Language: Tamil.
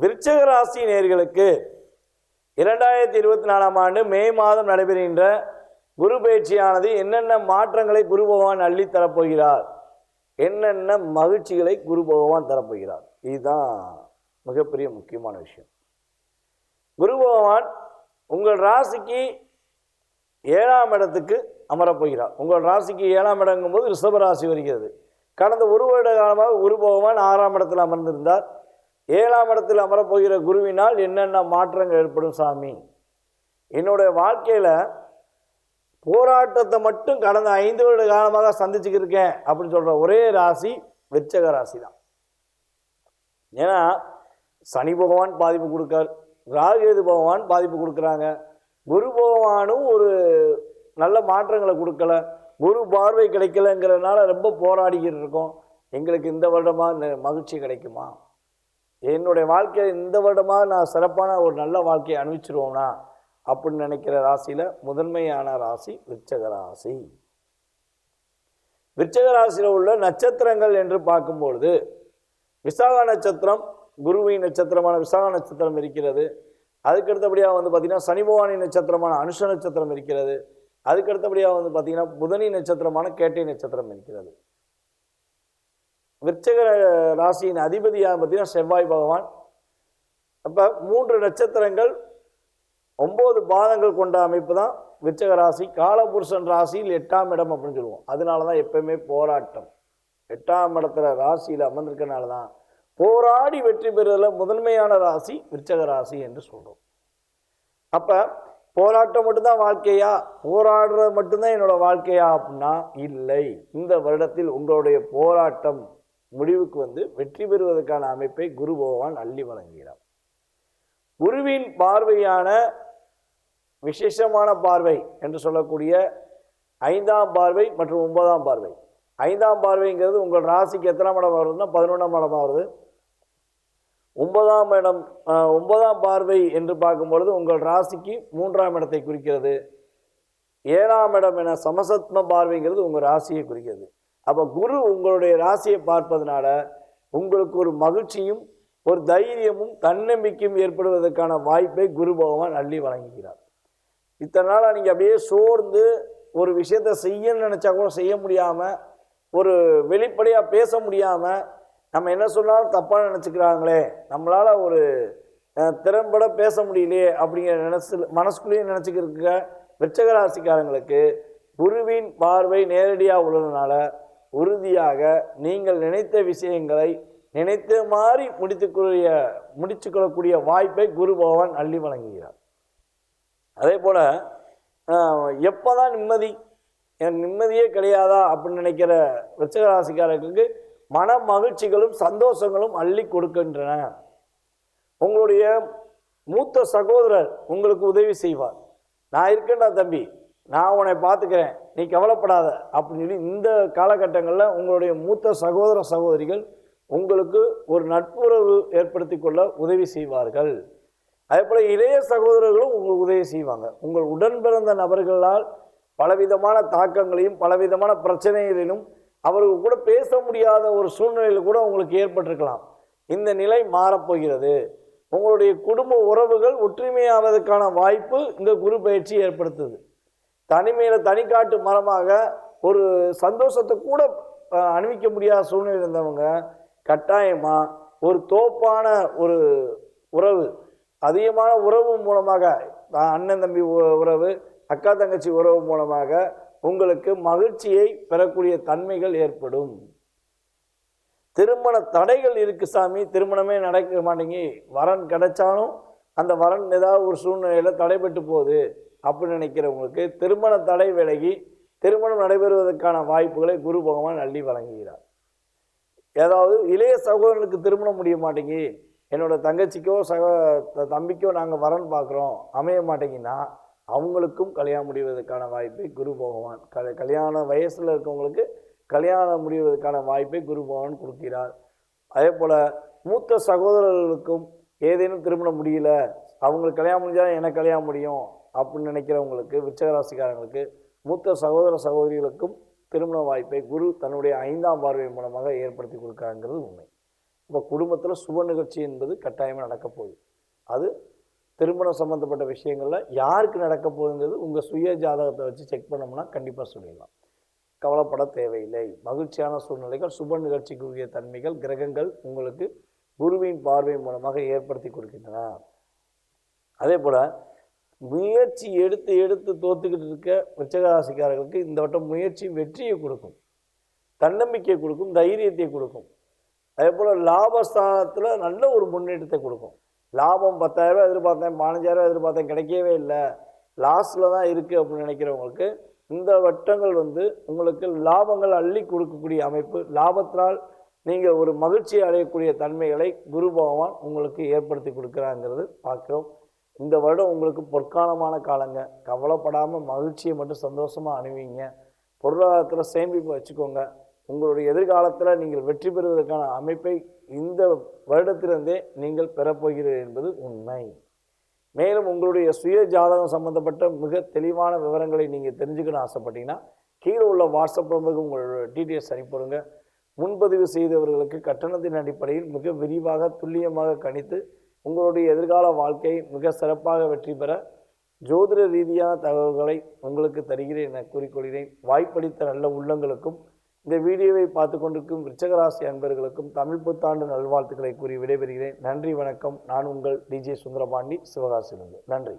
விருச்சக ராசி நேர்களுக்கு இரண்டாயிரத்தி இருபத்தி நாலாம் ஆண்டு மே மாதம் நடைபெறுகின்ற குரு பயிற்சியானது என்னென்ன மாற்றங்களை குரு பகவான் அள்ளி தரப்போகிறார் என்னென்ன மகிழ்ச்சிகளை குரு பகவான் தரப்போகிறார்? இதுதான் மிகப்பெரிய முக்கியமான விஷயம். குரு பகவான் உங்கள் ராசிக்கு ஏழாம் இடத்துக்கு அமரப்போகிறார். உங்கள் ராசிக்கு ஏழாம் இடங்கும்போது ரிஷப ராசி வருகிறது. கடந்த ஒரு வருட காலமாக குரு பகவான் ஆறாம் இடத்தில் அமர்ந்திருந்தார். ஏழாம் இடத்தில் அமரப்போகிற குருவினால் என்னென்ன மாற்றங்கள் ஏற்படும் சாமி? என்னுடைய வாழ்க்கையில் போராட்டத்தை மட்டும் கடந்த ஐந்து வருட காலமாக சந்திச்சுக்கிட்டு இருக்கேன் அப்படின்னு சொல்கிற ஒரே ராசி விருச்சக ராசி தான் ஏன்னா சனி பகவான் பாதிப்பு கொடுக்கார் ராகேது பகவான் பாதிப்பு கொடுக்குறாங்க. குரு பகவானும் ஒரு நல்ல மாற்றங்களை கொடுக்கல குரு பார்வை கிடைக்கலங்கிறதுனால ரொம்ப போராடிக்கிட்டு இருக்கோம். எங்களுக்கு இந்த வருடமாக மகிழ்ச்சி கிடைக்குமா? என்னுடைய வாழ்க்கையில் இந்த வருடமாக நான் சிறப்பான ஒரு நல்ல வாழ்க்கையை அனுபவிச்சிருவோம்னா அப்படின்னு நினைக்கிற ராசியில் முதன்மையான ராசி விருச்சக ராசி. விருச்சக ராசியில் உள்ள நட்சத்திரங்கள் என்று பார்க்கும்பொழுது விசாக நட்சத்திரம் குருவின் நட்சத்திரமான விசாக நட்சத்திரம் இருக்கிறது. அதுக்கு அடுத்தபடியாக வந்து பார்த்திங்கன்னா சனி நட்சத்திரமான அனுஷ நட்சத்திரம் இருக்கிறது. அதுக்கு அடுத்தபடியாக வந்து பார்த்திங்கன்னா புதனி நட்சத்திரமான கேட்டை நட்சத்திரம் இருக்கிறது. விருச்சக ராசியின் அதிபதியாக பார்த்தீங்கன்னா செவ்வாய் பகவான். அப்போ மூன்று நட்சத்திரங்கள் ஒம்பது பாதங்கள் கொண்ட அமைப்பு தான் விருச்சக ராசி. காலபுருஷன் ராசியில் எட்டாம் இடம் அப்படின்னு சொல்லுவோம். அதனால தான் எப்பயுமே போராட்டம். எட்டாம் இடத்துல ராசியில் அமர்ந்திருக்கனால தான் போராடி வெற்றி பெறுவதில் முதன்மையான ராசி விருச்சக ராசி என்று சொல்கிறோம் அப்போ போராட்டம் மட்டும்தான் வாழ்க்கையா? போராடுறது மட்டும்தான் என்னோடய வாழ்க்கையா அப்படின்னா இல்லை. இந்த வருடத்தில் உங்களுடைய போராட்டம் முடிவுக்கு வந்து வெற்றி பெறுவதற்கான அமைப்பை குரு பகவான் அள்ளி வழங்குகிறார். குருவின் பார்வையான விசேஷமான பார்வை என்று சொல்லக்கூடிய ஐந்தாம் பார்வை மற்றும் ஒன்பதாம் பார்வை. ஐந்தாம் பார்வைங்கிறது உங்கள் ராசிக்கு எத்தனாம் இடம் வருதுன்னா பதினொன்றாம் இடம் வருது? ஒன்பதாம் இடம் ஒன்பதாம் பார்வை என்று பார்க்கும் பொழுது உங்கள் ராசிக்கு மூன்றாம் இடத்தை குறிக்கிறது. ஏழாம் இடம் என சமசத்ம பார்வைங்கிறது உங்கள் ராசியை குறிக்கிறது. அப்போ குரு உங்களுடைய ராசியை பார்ப்பதனால உங்களுக்கு ஒரு மகிழ்ச்சியும் ஒரு தைரியமும் தன்னம்பிக்கையும் ஏற்படுவதற்கான வாய்ப்பை குரு பகவான் அள்ளி வழங்குகிறார். இத்தனை நாளாக நீங்கள் அப்படியே சோர்ந்து ஒரு விஷயத்தை செய்யணும்னு நினச்சா கூட செய்ய முடியாமல் ஒரு வெளிப்படையாக பேச முடியாமல் நம்ம என்ன சொன்னாலும் தப்பாக நினச்சிக்கிறாங்களே நம்மளால் ஒரு திறம்பட பேச முடியலையே அப்படிங்கிற நினச்சி மனசுக்குள்ளேயே நினச்சிக்கிருக்க விச்சகராசிக்காரங்களுக்கு குருவின் பார்வை நேரடியாக உள்ளதுனால உறுதியாக நீங்கள் நினைத்த விஷயங்களை நினைத்த மாதிரி முடித்துக்கூடிய முடித்துக்கொள்ளக்கூடிய வாய்ப்பை குரு பகவான் அள்ளி வழங்குகிறார். அதே போல் எப்போ தான் நிம்மதி எனக்கு நிம்மதியே கிடையாதா அப்படின்னு நினைக்கிற விச்சகராசிக்காரர்களுக்கு மன மகிழ்ச்சிகளும் சந்தோஷங்களும் அள்ளி கொடுக்கின்றன. உங்களுடைய மூத்த சகோதரர் உங்களுக்கு உதவி செய்வார். நான் இருக்கேன்டா தம்பி. நான் உன்னை பார்த்துக்கிறேன். நீ கவலைப்படாத. அப்படின்னு சொல்லி இந்த காலகட்டங்களில் உங்களுடைய மூத்த சகோதர சகோதரிகள் உங்களுக்கு ஒரு நட்புறவு ஏற்படுத்தி கொள்ள உதவி செய்வார்கள். அதே போல் இளைய சகோதரர்களும் உங்களுக்கு உதவி செய்வாங்க. உங்கள் உடன் பிறந்த நபர்களால் பலவிதமான தாக்கங்களையும் பலவிதமான பிரச்சனைகளிலும் அவர்கள் கூட பேச முடியாத ஒரு சூழ்நிலையில் கூட உங்களுக்கு ஏற்பட்டிருக்கலாம். இந்த நிலை மாறப்போகிறது. உங்களுடைய குடும்ப உறவுகள் ஒற்றுமையாவதற்கான வாய்ப்பு இந்த குரு பயிற்சி ஏற்படுத்துது. தனிமையில் தனிக்காட்டு மரமாக ஒரு சந்தோஷத்தை கூட அணிவிக்க முடியாத சூழ்நிலை இருந்தவங்க கட்டாயமாக ஒரு தோப்பான ஒரு உறவு அதிகமான உறவு மூலமாக அண்ணன் தம்பி உறவு அக்கா தங்கச்சி உறவு மூலமாக உங்களுக்கு மகிழ்ச்சியை பெறக்கூடிய தன்மைகள் ஏற்படும். திருமண தடைகள் இருக்குது சாமி திருமணமே நடக்க மாட்டேங்கி வரன் கிடைச்சாலும் அந்த வரன் ஏதாவது ஒரு சூழ்நிலையில் தடைபட்டு போகுது. அப்படின்னு நினைக்கிறவங்களுக்கு திருமண தடை விலகி திருமணம் நடைபெறுவதற்கான வாய்ப்புகளை குரு பகவான் அள்ளி வழங்குகிறார். ஏதாவது இளைய சகோதரனுக்கு திருமணம் முடிய மாட்டேங்கி என்னோட தங்கச்சிக்கோ சக த- தம்பிக்கோ நாங்கள் வரன் பார்க்குறோம் அமைய மாட்டேங்கின்னா அவங்களுக்கும் கல்யாணம் முடிவதற்கான வாய்ப்பை குரு பகவான் கல் கல்யாண வயசில் இருக்கவங்களுக்கு கல்யாணம் முடிவதற்கான வாய்ப்பை குரு பகவான் கொடுக்கிறார். அதே போல் மூத்த சகோதரர்களுக்கும் ஏதேனும் திருமணம் முடியல அவங்களுக்கு கல்யாணம் முடிஞ்சால் எனக்கு கல்யாணம் முடியும் அப்படின்னு நினைக்கிறவங்களுக்கு விச்சகராசிக்காரங்களுக்கு மூத்த சகோதர சகோதரிகளுக்கும் திருமண வாய்ப்பை குரு தன்னுடைய ஐந்தாம் பார்வை மூலமாக ஏற்படுத்தி கொடுக்காங்கிறது உண்மை. இப்போ குடும்பத்தில் சுப நிகழ்ச்சி என்பது கட்டாயமாக நடக்க போகுது. அது திருமணம் சம்மந்தப்பட்ட விஷயங்களில் யாருக்கு நடக்க போகுதுங்கிறது உங்கள் சுய ஜாதகத்தை வச்சு செக் பண்ணோம்னா கண்டிப்பாக சொல்லிடலாம். கவலைப்பட தேவையில்லை. மகிழ்ச்சியான சூழ்நிலைகள் சுப நிகழ்ச்சிக்குரிய தன்மைகள் கிரகங்கள் உங்களுக்கு குருவின் பார்வை மூலமாக ஏற்படுத்தி கொடுக்கின்றன. அதே போல் முயற்சி எடுத்து எடுத்து தோத்துக்கிட்டு இருக்க விருச்சகராசிக்காரர்களுக்கு இந்த வட்டம் முயற்சி வெற்றியை கொடுக்கும். தன்னம்பிக்கையை கொடுக்கும் தைரியத்தை கொடுக்கும். அதே போல் லாபஸ்தானத்தில் நல்ல ஒரு முன்னேற்றத்தை கொடுக்கும். லாபம் பத்தாயிரரூபா எதிர்பார்த்தேன் பதினஞ்சாயிரரூபா எதிர்பார்த்தேன் கிடைக்கவே இல்லை. லாஸில் தான் இருக்குது அப்படின்னு நினைக்கிறவங்களுக்கு இந்த வட்டங்கள் வந்து உங்களுக்கு லாபங்கள் அள்ளி கொடுக்கக்கூடிய அமைப்பு. லாபத்தினால் நீங்கள் ஒரு மகிழ்ச்சி அடையக்கூடிய தன்மைகளை குரு பகவான் உங்களுக்கு ஏற்படுத்தி கொடுக்குறாங்கிறது பார்க்குறோம். இந்த வருடம் உங்களுக்கு பொற்காலமான காலங்க. கவலைப்படாமல் மகிழ்ச்சியை மட்டும் சந்தோஷமாக அணுவீங்க. பொருளாதாரத்தில் சேமிப்பு வச்சுக்கோங்க. உங்களுடைய எதிர்காலத்தில் நீங்கள் வெற்றி பெறுவதற்கான அமைப்பை இந்த வருடத்திலிருந்தே நீங்கள் பெறப்போகிறீர்கள் என்பது உண்மை. மேலும் உங்களுடைய சுய ஜாதகம் சம்பந்தப்பட்ட மிக தெளிவான விவரங்களை நீங்கள் தெரிஞ்சுக்கணும் ஆசைப்பட்டீங்கன்னா கீழே உள்ள வாட்ஸ்அப் நம்பருக்கு உங்களோட டீட்டெயில்ஸ் அனுப்பிடுங்க முன்பதிவு செய்தவர்களுக்கு கட்டணத்தின் அடிப்படையில் மிக விரிவாக துல்லியமாக கணித்து உங்களுடைய எதிர்கால வாழ்க்கை மிக சிறப்பாக வெற்றி பெற ஜோதிட ரீதியான தகவல்களை உங்களுக்கு தருகிறேன் என கூறிக்கொள்கிறேன். வாய்ப்பளித்த நல்ல உள்ளங்களுக்கும் இந்த வீடியோவை பார்த்து கொண்டிருக்கும் ரிச்சகராசி அன்பர்களுக்கும் தமிழ் புத்தாண்டு நல்வாழ்த்துக்களை கூறி விடைபெறுகிறேன். நன்றி வணக்கம். நான் உங்கள் டிஜே சுந்தரபாண்டி சிவகாசிலிருந்து நன்றி.